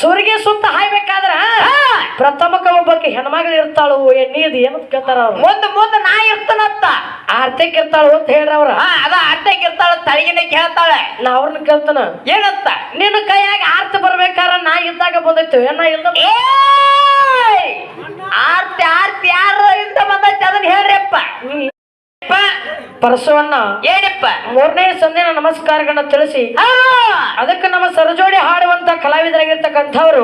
ಸೂರಿಗೆ ಸುತ್ತ ಹಾಯ್ಬೇಕಾದ್ರ ಪ್ರಥಮಕ ಒಬ್ಬಕ್ಕೆ ಹೆಣ್ಮಗಳು ಇರ್ತಾಳು ಎಣ್ಣಿ ಅದು ಏನು ಕೇಳ್ತಾರ ಅವ್ರು. ಮುಂದ್ ಮುಂದ್ ನಾ ಇರ್ತಾನತ್ತ ಆರ್ತೆಕ್ ಇರ್ತಾಳು ಅಂತ ಹೇಳ್ರಿ ಅವ್ರ. ಅದ ಅಡ್ಡಕ್ಕೆ ಇರ್ತಾಳ ತಳಗಿನ ಕೇಳ್ತಾಳೆ. ನಾ ಅವ್ರನ್ನ ಕೇಳ್ತಾನ. ಏನತ್ತ ನಿನ್ನ ಕೈಯಾಗ ಆರ್ತ ಬರ್ಬೇಕಾರ ನಾ ಇದ್ದಾಗ ಬಂದೈತಿ ಏನ ಇಲ್ಲ! ಆರ್ತಿ ಆರ್ತಿ ಯಾರ ಇಂದ ಬಂದೈತಿ ಅದನ್ನ ಹೇಳ್ರಿಪ್ಪ ಪ, ಪರಶುವನ್ನ ಏನಪ್ಪ ಮೂರನೇ ಸಂದಿನ ನಮಸ್ಕಾರಗಳನ್ನ ತಿಳಿಸಿ. ಅದಕ್ಕೆ ನಮ್ಮ ಸರಜೋಡಿ ಹಾಡುವಂತ ಕಲಾವಿದರಾಗಿರ್ತಕ್ಕಂಥವ್ರು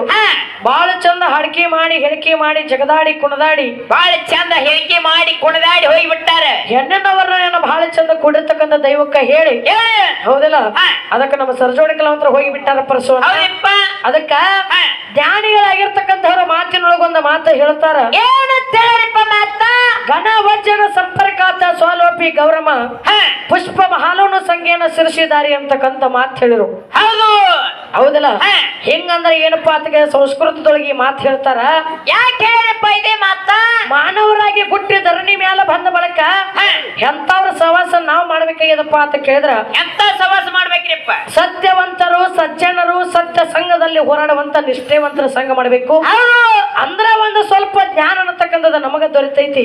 ಬಹಳ ಚಂದ ಹಾಡಿಕೆ ಮಾಡಿ ಹೇಳಿಕೆ ಮಾಡಿ ಜಗದಾಡಿ ಕುಣದಾಡಿ. ಬಾಳ ಚಂದ ಹೇಳಿಕೆ ಮಾಡಿ ಕುಣದಾಡಿ ಹೋಗಿ ಬಿಟ್ಟಾರ ಹೆಣ್ಣಿನವರನ್ನ ಬಹಳ ಚಂದ ಕೂಡಿರ್ತಕ್ಕಂಥ ದೈವಕ್ಕ ಹೇಳಿ. ಹೌದಲ್ಲ? ಅದಕ್ಕೆ ನಮ್ಮ ಸರಜೋಡಿ ಕಲಾವಂತರ ಹೋಗಿ ಬಿಟ್ಟಾರ ಪರಶುವನ್ನ ಅದಕ್ಕ. ಜ್ಞಾನಿಗಳಾಗಿರ್ತಕ್ಕಂಥವ್ರ ಮಾತಿನೊಳಗೊಂದು ಮಾತು ಹೇಳ್ತಾರ. ಏನು ಮಾತ? ಘನ ವಜ್ಜನ ಸಂಪರ್ಕಾತ ಸ್ವಾಲೋಪಿ ಗೌರಮ್ಮ ಹಾ, ಪುಷ್ಪ ಮಹಾಲೋನು ಸಂಖ್ಯೆಯನ್ನು ಸಿರಿಸಿದಾರಿ ಅಂತಕ್ಕಂಥ ಮಾತು ಹೇಳಿದ್ರು ಹೌದು! ಹೌದಲ್ಲ? ಹೆಂಗಂದ್ರೆ ಏನಪ್ಪ ಅಂತ ಸಂಸ್ಕೃತದೊಳಗೆ ಮಾತು ಹೇಳ್ತಾರ? ಯಾಕೆ ಹೇಳಿಪ್ಪ ಇದೇ ಮಾತ? ಮಾನವರಾಗಿ ಗುಟ್ಟಿ ಧರಣಿ ಮ್ಯಾಲ ಬಂದ ಬಳಕ. ಎಂತವ್ರ ಸವಾಸ ನಾವ್ ಮಾಡ್ಬೇಕಾಗ್ಯದಪ್ಪ ಅಂತ ಕೇಳಿದ್ರ. ಎಂತ ಸವಾಸ ಮಾಡ್ಬೇಕ್ರಿಪ್ಪ? ಸತ್ಯವಂತರು ಸಜ್ಜನ ಸಂಘದಲ್ಲಿ ಹೋರಾಡುವಂತ ನಿಷ್ಠೆವಂತರ ಸಂಘ ಮಾಡಬೇಕು. ಅಂದ್ರ ಒಂದು ಸ್ವಲ್ಪ ಜ್ಞಾನ ಅನ್ನತಕ್ಕಂಥದ್ದು ನಮಗ ದೊರೆತೈತಿ.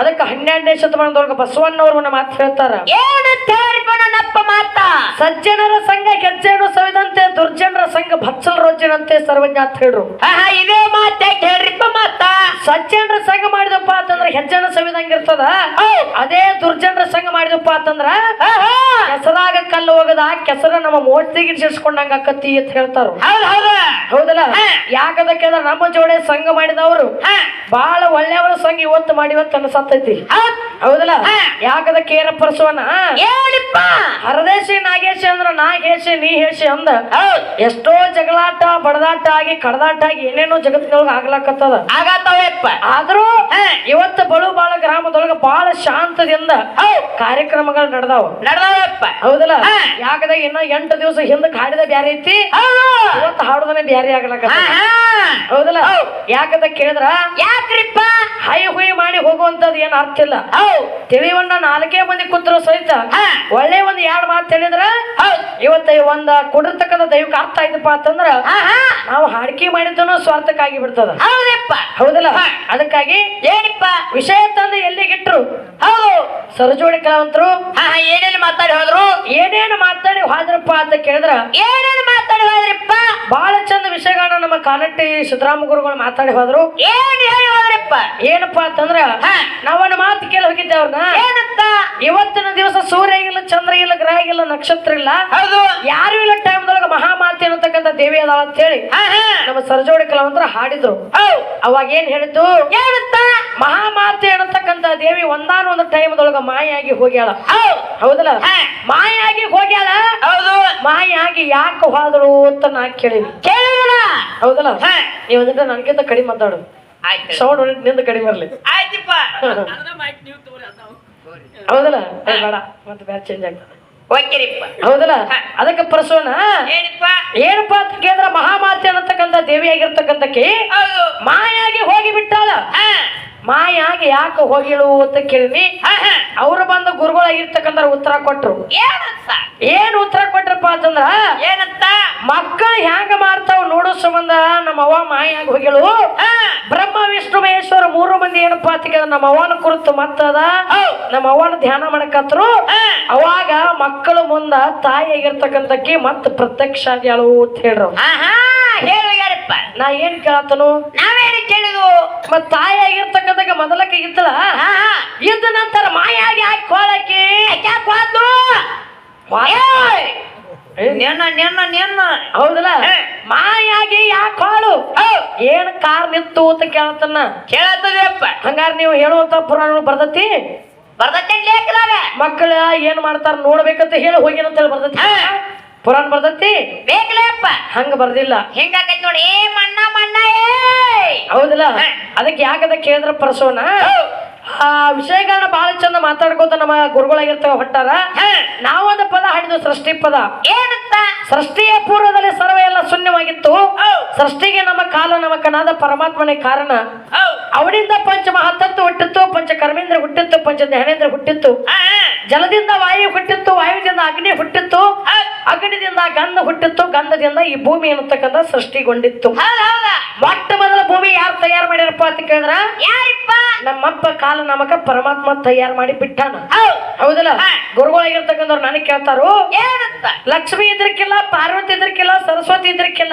ಅದಕ್ಕೆ ಹನ್ನೆರಡನೇ ಶತಮಾನದೊಳಗ ಬಸವಣ್ಣವ್ರು ಮಾತು ಹೇಳ್ತಾರ. ಏನು ತಿಳಿರಿಪ್ಪ ನನ್ನಪ್ಪ ಮಾತ? ಸಜ್ಜನರ ಸಂಘ ಗೆಜ್ಜೆಯನ್ನು ಸವಿದಂತೆ ದುರ್ಜನರ ಸಂಘ ಭತ್ಸಲ ರೋಜನಂತೆ ಸರ್ವಜ್ಞ ಅಂತ ಹೇಳ್ರು. ಇದೇ ಮಾತ ಹೇಳ್ರಿಪ್ಪ ಮಾತ? ಸಜ್ಜನರ ಸಂಘ ಮಾಡಿದಪ್ಪ ಅಂತಂದ್ರ ಸವಿದಂಗ ಸವಿದಂಗಿರ್ತದ ಅದೇ ದುರ್ಜನರ ಸಂಘ ಮಾಡಿದಪ್ಪ ಅಂತಂದ್ರ. ಕೆಸರಾಗ ಕಲ್ಲು ಹೋಗದ ಕೆಸರ ನಮ್ಮ ಮೋಡ್ತಿಗೆ ಸೇರ್ಸ್ಕೊಂಡಂಗ ಆಕತಿ ಅಂತ ಹೇಳ್ತಾರ. ಹೌದು ಹೌದು. ಹೌದಲ್ಲ? ಯಾಕದ ಯಾಕದಕ್ಕೆ ನಮ್ಮ ಜೋಡೆ ಸಂಘ ಮಾಡಿದವರು ಬಹಳ ಒಳ್ಳೆಯವರ ಸಂಘ ಇವತ್ತು ಮಾಡಿವತ್ತು ಅನ್ಸತ್ತೈತಿ. ಹೌದು. ಹೌದಲ್ಲ? ಯಾಕದ ಕೇರ ಏನ ಪರಸುವನ ಹೇಳಿಪ್ಪ ಹರದೇಶಿ ನಾಗೇಶಿ ಅಂದ್ರ ನಾಗೇಶ ನೀ ಹೇಶಿ ಅಂದ. ಎಷ್ಟೋ ಜಗಳಾಟ ಬಡದಾಟ ಆಗಿ ಕಡದಾಟ ಆಗಿ ಏನೇನೋ ಜಗತ್ತಿನೊಳಗ ಆಗ್ಲಾಕತ್ತದ. ಆಗತ್ತವಪ್ಪ. ಆದ್ರೂ ಇವತ್ತು ಬಳು ಬಾಳ ಗ್ರಾಮದೊಳಗ ಬಹಳ ಶಾಂತದಿಂದ ಕಾರ್ಯಕ್ರಮಗಳು ನಡೆದಾವ. ನಡ್ದವಪ್ಪ. ಹೌದಲ್ಲ. ಯಾಕದಾಗ ಇನ್ನ ಎಂಟು ದಿವಸ ಹಿಂದೆ ಹಾಡಿದ ಬ್ಯಾರೆ ಐತಿ? ಇವತ್ತು ಹಾಡುದನೆ ಬ್ಯಾರೆ ಆಗ್ಲಾಕತ್ತ ಹಾ. ಹೌದಲ್ಲ? ಹೌದ್. ಯಾಕದ ಕೇಳಿದ್ರ? ಯಾಕ್ರಿಪ್ಪ? ಹೈ ಹುಯಿ ಮಾಡಿ ಹೋಗುವಂತದ್ ಏನ್ ಅರ್ಥ ಇಲ್ಲ. ತಿಳಿವಣ್ಣ ನಾಲ್ಕೇ ಮಂದಿ ಕೂತ್ರು ಸಹಿತ. ಒಳ್ಳೆ ಒಂದ್ ಎರಡ್ ಮಾತು ಹೇಳಿದ್ರ ಹೌದು ಇವತ್ತ ಒಂದ ಕೊಡಿರ್ತಕ್ಕಂಥ ದೈವಕ್ಕೆ ಅರ್ಥ ಆಯ್ತಪ್ಪ ಅಂತಂದ್ರ. ನಾವು ಹಾಡಿಕೆ ಮಾಡಿದ್ದನು ಸ್ವಾರ್ಥಕ್ಕಾಗಿ ಬಿಡ್ತದ. ಹೌದಪ್ಪ. ಹೌದಲ್ಲ? ಅದಕ್ಕಾಗಿ ಏನಪ್ಪ? ವಿಷಯ ತಂದು ಎಲ್ಲಿಗಿಟ್ರು ಹೌದು. ಸರಜೋಡಿ ಕಲಾವಂತರು ಏನೇನು ಮಾತಾಡಿ ಹೋದ್ರು? ಏನೇನು ಮಾತಾಡಿ ಹೋದ್ರಪ್ಪ ಅಂತ ಕೇಳಿದ್ರ ಏನೇನು ಮಾತಾಡಿ ಹೋದ್ರಪ್ಪ? ಬಹಳ ಚಂದ ವಿಷಯಗಳನ್ನ ನಮ್ಮ ಕಾನಟ್ಟಿ ಸಿದ್ದರಾಮ ಗುರುಗಳು ಮಾತಾಡಿ ಹೋದ್ರು. ಏನ್ ಹೇಳಿ ಹೋದ್ರಿಪ್ಪ? ಏನಪ್ಪಾ ಅಂತಂದ್ರ. ನಾವನ್ನ ಮಾತು ಕೇಳಿ ಹೋಗಿದ್ದೆ ಅವ್ರನ್ನ. ಏನಂತ? ಇವತ್ತಿನ ದಿವಸ ಸೂರ್ಯ ಇಲ್ಲ ಚಂದ್ರ ಇಲ್ಲ ಗ್ರಹ ಇಲ್ಲ ನಕ್ಷತ್ರ ಇಲ್ಲ ಹೌದು. ಯಾರು ಇಲ್ಲ ಟೈಮ್ದೊಳಗ ಮಹಾಮಾತಿ ಅನ್ನತಕ್ಕಂಥ ದೇವಿ ಅದಾಳ ಅಂತ ಹೇಳಿ ಹಾ ಹಾ. ನಮ್ಮ ಸರ್ಜೋಡಿ ಕಲಾವಂತರ ಹಾಡಿದ್ರು. ಅವಾಗ ಏನ್ ಹೇಳಿದ್ದು? ಮಹಾಮಾತೆ ಅನ್ನತಕ್ಕಂಥ ದೇವಿ ಒಂದಾನೊಂದು ಟೈಮ್ದೊಳಗ ಮಾಯಾಗಿ ಹೋಗ್ಯಾಳ. ಹೌದು ಹೌದಲ್ಲ. ಮಾಯಾಗಿ ಹೋಗ್ಯಾಳ? ಹೌದು. ಮಾಯಾಗಿ ಯಾಕೆ ಹೋದಳು ಅಂತ ನಾ ಕೇಳಿನಿ. ಕೇಳಿದ್ರ ಹೌದಲ್ಲ? ನೀವ್ ಅಂದ್ರೆ ನನಗಿಂತ ಕಡಿಮೆ ಮಾತಾಡು. ಆಯ್ತು. ಸೌಂಡ್ನಿಂದ ಕಡಿಮೆ ಬರಲಿ ಆಯ್ತಪ್ಪ. ಹೌದಲ್ಲ? ಬೇಡ. ಮತ್ತೆ ಬೇರೆ ಚೇಂಜ್ ಆಗ್ತದೆ. ಓಕೆರಿಪ್ಪ ಹೌದಲ್ಲ? ಅದಕ್ಕೆ ಪರಸೋನ ಏನಪ್ಪ? ಏನಪ್ಪ ಅಂತ ಕೇಳಿದ್ರ ಮಹಾಮಾತೆ ಅನ್ನತಕ್ಕಂಥ ದೇವಿ ಆಗಿರ್ತಕ್ಕಂಥಕ್ಕೆ ಹೌದು. ಮಾಯಾಗಿ ಹೋಗಿ ಬಿಟ್ಟಾಳ ಹಾ. ಮಾಯಾಗಿ ಯಾಕೆ ಹೋಗಿಳು ಅಂತ ಕೇಳಿನಿ ಅವ್ರು ಬಂದು ಗುರುಗಳಾಗಿರ್ತಕ್ಕಂಥ ಉತ್ತರ ಕೊಟ್ರು. ಏನಂತ? ಏನ್ ಉತ್ತರ ಕೊಟ್ರಪ್ಪ ಅಂತಂದ್ರ ಏನಂತ? ಮಕ್ಕಳು ಹ್ಯಾಂಗ ಮಾಡ್ತಾವ್ ನೋಡು ಸಂಬಂಧ ನಮ್ಮ ಅವ್ವ ಮಾಯಾಗಿ ಹೋಗಿಳು. ಬ್ರಹ್ಮ ವಿಷ್ಣು ಮಹೇಶ್ವರ ಮೂರು ಮಂದಿ ಏನಪ್ಪಾ ಅಂತ ಕೇಳಿದ್ರೆ ನಮ್ಮ ಅವ್ವನ ಕುರಿತು ಮತ್ತದ ನಮ್ಮವ್ವನ ನಮ್ಮ ಧ್ಯಾನ ಮಾಡಕತ್ರು. ಅವಾಗ ಮಕ್ಕಳು ಮುಂದ ತಾಯಿ ಆಗಿರ್ತಕ್ಕಂಥಕ್ಕೆ ಮತ್ತೆ ಪ್ರತ್ಯಕ್ಷ ಆಗ್ಯಾಳು ಅಂತ ಹೇಳ್ರು. ಹೇಳು. ಯಾರಪ್ಪ ನಾ ಏನ್ ಕೇಳತ್ತನು? ನಾವೇನು ಕೇಳಿದ್ವು ಮತ್ ತಾಯಿ ಆಗಿರ್ತಕ್ಕಂಥ ಮೊದಲಕ್ಕೆ ಹಾ ಇದ್ದ ನಂತರ ಮಾಯಾಗಿ ಹಾಕಿ ಕೋಳಕ್ಕೆ. ಯಾಕೆ ಹೋದ್ಲು ನಿನ್ನ ನಿನ್ನ ನಿನ್ನ. ಹೌದಲ್ಲ. ಮಾಯಾಗಿ ಯಾಕೆ ಹಾಳು ಏನ್ ಕಾರ್ ನಿತ್ತು ಅಂತ ಕೇಳತ್ತನ್ನ? ಕೇಳತ್ತದಪ್ಪ ಹಂಗಾರ ನೀವು ಹೇಳುವಂತ ಪುರಾಣಗಳು ಬರ್ತತಿ? ಬರ್ದತ್ತೇನ್ ಲೇಖದಾಗ? ಮಕ್ಕಳ ಏನ್ ಮಾಡ್ತಾರ ನೋಡ್ಬೇಕಂತ ಹೇಳಿ ಹೋಗಿನ ಅಂತ ಹೇಳಿ ಬರ್ತತಿ ಪುರಾಣ ಬರ್ತತಿ? ಬೇಕಲೇಪ್ಪ ಹಂಗ ಬರ್ದಿಲ್ಲ. ಹಿಂಗಾಕೈತಿ ನೋಡಿ ಏ ಮಣ್ಣ ಮಣ್ಣ ಏ! ಹೌದಲ್ಲ. ಅದಕ್ಕೆ ಯಾಕದ ಕೇಳಿದ್ರ ಪರಸೋನ? ಆ ವಿಷಯಗಳನ್ನ ಬಹಳ ಚಂದ ಮಾತಾಡ್ಕೋತ ನಮ್ಮ ಗುರುಗಳಾಗಿರ್ತೇವೆ ಹೊಟ್ಟಾರ ನಾವು ಅದ ಪದ ಹಾಡಿದ್ವು ಸೃಷ್ಟಿ ಪದ. ಏನಂತ? ಸೃಷ್ಟಿಯ ಪೂರ್ವದಲ್ಲಿ ಸರ್ವ ಎಲ್ಲ ಶೂನ್ಯವಾಗಿತ್ತು. ಸೃಷ್ಟಿಗೆ ನಮ್ಮ ಕಾಲ ನಮ್ಮ ಕಣಾದ ಪರಮಾತ್ಮನೇ ಕಾರಣ. ಅವನಿಂದ ಪಂಚ ಮಹತ್ತತ್ತು ಹುಟ್ಟಿತ್ತು ಪಂಚ ಕರ್ಮೇಂದ್ರ ಹುಟ್ಟಿತ್ತು ಪಂಚ ಜ್ಞಾನೇಂದ್ರ ಹುಟ್ಟಿತ್ತು. ಜಲದಿಂದ ವಾಯು ಹುಟ್ಟಿತ್ತು ವಾಯುದಿಂದ ಅಗ್ನಿ ಹುಟ್ಟಿತ್ತು. ಹೌದ್. ಅಗ್ನಿದಿಂದ ಗಂಧ ಹುಟ್ಟಿತ್ತು ಗಂಧದಿಂದ ಈ ಭೂಮಿ ಅನ್ನತಕ್ಕಂಥ ಸೃಷ್ಟಿಗೊಂಡಿತ್ತು. ಮೊಟ್ಟ ಮೊದಲ ಭೂಮಿ ಯಾರು ತಯಾರು ಮಾಡ್ಯಾರಪ್ಪ ಅಂತ ಕೇಳಿದ್ರ? ಯಾರಿಪ್ಪ? ನಮ್ಮಪ್ಪ ಕಾಲ ನಮಕ ಪರಮಾತ್ಮ ತಯಾರು ಮಾಡಿ ಬಿಟ್ಟಾನ. ಹೌದ್. ಹೌದಲ್ಲ. ಗುರುಗಳಾಗಿರ್ತಕ್ಕಂಥವ್ರು ನನಗೆ ಕೇಳ್ತಾರು? ಲಕ್ಷ್ಮಿ ಇದ್ರಕ್ಕಿಲ್ಲ ಪಾರ್ವತಿ ಇದ್ರಕ್ಕಿಲ್ಲ ಸರಸ್ವತಿ ಇದ್ರಕ್ಕಿಲ್ಲ.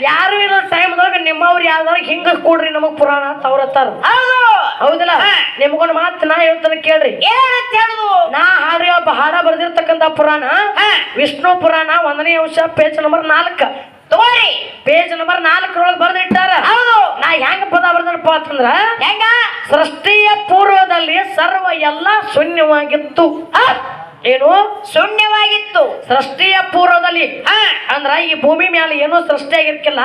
ಯಾರು ಇರೋ ಟೈಮ್ದಾಗ ನಿಮ್ಮವ್ರು ಯಾವ್ದಾರ ಹಿಂಗ ಕೂಡ್ರಿ ನಮಗ್ ಪುರಾಣ ಅಂತ ಅವ್ರ ಹತ್ತಾರ. ಹೌದು. ಹೌದಲ್ಲ? ನಿಮ್ಗೊಂದ್ ಮಾತ್ ನಾ ಹೇಳ್ತಾನೆ ಕೇಳ್ರಿ. ನಾ ಹಾಡಿ ಒಬ್ಬ ಹಾಡ ಬರ್ದಿರ್ತಕ್ಕಂಥ ಪುರಾಣ. ವಿಷ್ಣು ಪುರಾಣ ಒಂದನೇ ಅಂಶ ಪೇಜ್ ನಂಬರ್ ನಾಲ್ಕ. ತಗೋರಿ. ಪೇಜ್ ನಂಬರ್ ನಾಲ್ಕರೊಳಗೆ ಬರ್ದಿಟ್ಟಾರ. ಹೌದು. ನಾ ಹೆಂಗ ಪದ ಬರ್ದನಪ್ಪ ಅಂತಂದ್ರ ಹೆಂಗ? ಸೃಷ್ಟಿಯ ಪೂರ್ವದಲ್ಲಿ ಸರ್ವ ಎಲ್ಲ ಶೂನ್ಯವಾಗಿತ್ತು. ಏನು ಶೂನ್ಯವಾಗಿತ್ತು. ಸೃಷ್ಟಿಯ ಪೂರ್ವದಲ್ಲಿ. ಅಂದ್ರ ಈ ಭೂಮಿ ಮೇಲೆ ಏನು ಸೃಷ್ಟಿ ಆಗಿರ್ಕಿಲ್ಲ.